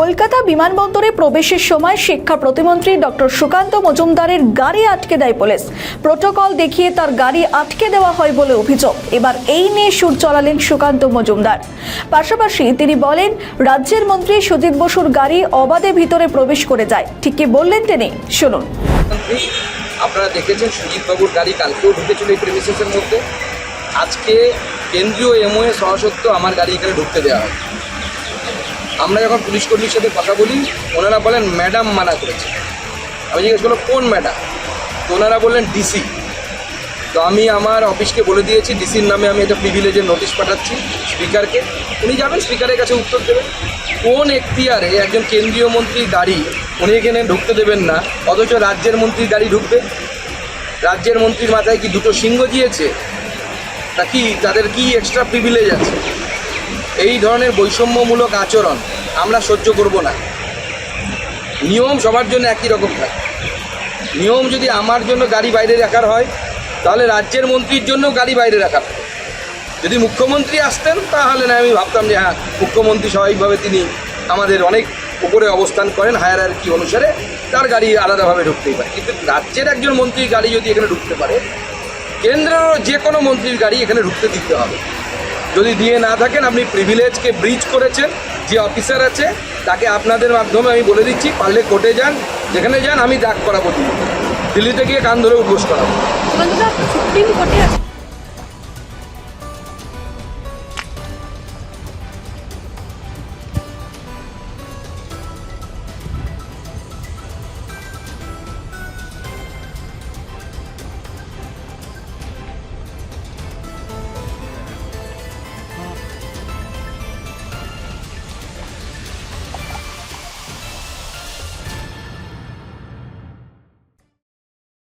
কলকাতা বিমানবন্দরে প্রবেশের সময় শিক্ষা প্রতিমন্ত্রী ডক্টর সুকান্ত মজুমদারের গাড়ি আটকে দেয় পুলিশ। প্রোটোকল দেখিয়ে তার গাড়ি আটকে দেওয়া হয় বলে অভিযোগ। এবার এই নিয়ে সুর চলালেন সুকান্ত মজুমদার। পাশাপাশি তিনি বলেন, রাজ্যের মন্ত্রী সুজিত বসুর গাড়ি অবাধে ভিতরে প্রবেশ করে যায়। ঠিক কি বললেন তিনি? শুনুন। আপনারা দেখেছেন সুজিত বাবুর গাড়ি কালকেও ঢুকেছিল এই প্রেমিসেসের মধ্যে। আজকে কেন্দ্রীয় এমওএ সহসত্ব আমার গাড়ি এখানে ঢুকতে দেওয়া হয় আমরা যখন পুলিশ কর্মীর সাথে কথা বলি, ওনারা বলেন, ম্যাডাম মানা করেছে। আমি জিজ্ঞেস করলাম, কোন ম্যাডাম? তো ওনারা বললেন, ডিসি। তো আমি আমার অফিসকে বলে দিয়েছি, ডিসির নামে আমি একটা প্রিভিলেজের নোটিশ পাঠাচ্ছি স্পিকারকে। উনি যাবেন, স্পিকারের কাছে উত্তর দেবেন। কোন এখতিয়ারে একজন কেন্দ্রীয় মন্ত্রীর গাড়ি উনি এখানে ঢুকতে দেবেন না, অথচ রাজ্যের মন্ত্রীর গাড়ি ঢুকবে? রাজ্যের মন্ত্রীর মাথায় কি দুটো সিংহ দিয়েছে? তা কি, তাদের কি এক্সট্রা প্রিভিলেজ আছে? এই ধরনের বৈষম্যমূলক আচরণ আমরা সহ্য করব না। নিয়ম সবার জন্য একই রকম থাকে। নিয়ম যদি আমার জন্য গাড়ি বাইরে রাখার হয়, তাহলে রাজ্যের মন্ত্রীর জন্য গাড়ি বাইরে রাখার। যদি মুখ্যমন্ত্রী আসতেন, তাহলে না, আমি ভাবতাম যে হ্যাঁ মুখ্যমন্ত্রী স্বাভাবিকভাবে তিনি আমাদের অনেক উপরে অবস্থান করেন হায়ার কি অনুসারে তার গাড়ি আলাদাভাবে ঢুকতেই পারে। কিন্তু রাজ্যের একজন মন্ত্রীর গাড়ি যদি এখানে ঢুকতে পারে, কেন্দ্রেরও যে কোনো মন্ত্রীর গাড়ি এখানে ঢুকতে দিতে হবে। যদি দিয়ে না থাকেন, আপনি প্রিভিলেজকে ব্রিজ করেছেন, যে অফিসার আছে, তাকে আপনাদের মাধ্যমে আমি বলে দিচ্ছি, পারলে কোর্টে যান, যেখানে যান, আমি ডাক করাবো দিল্লি। দিল্লিতে গিয়ে কান ধরে উপোস করাবো। সুপ্রিম কোর্টে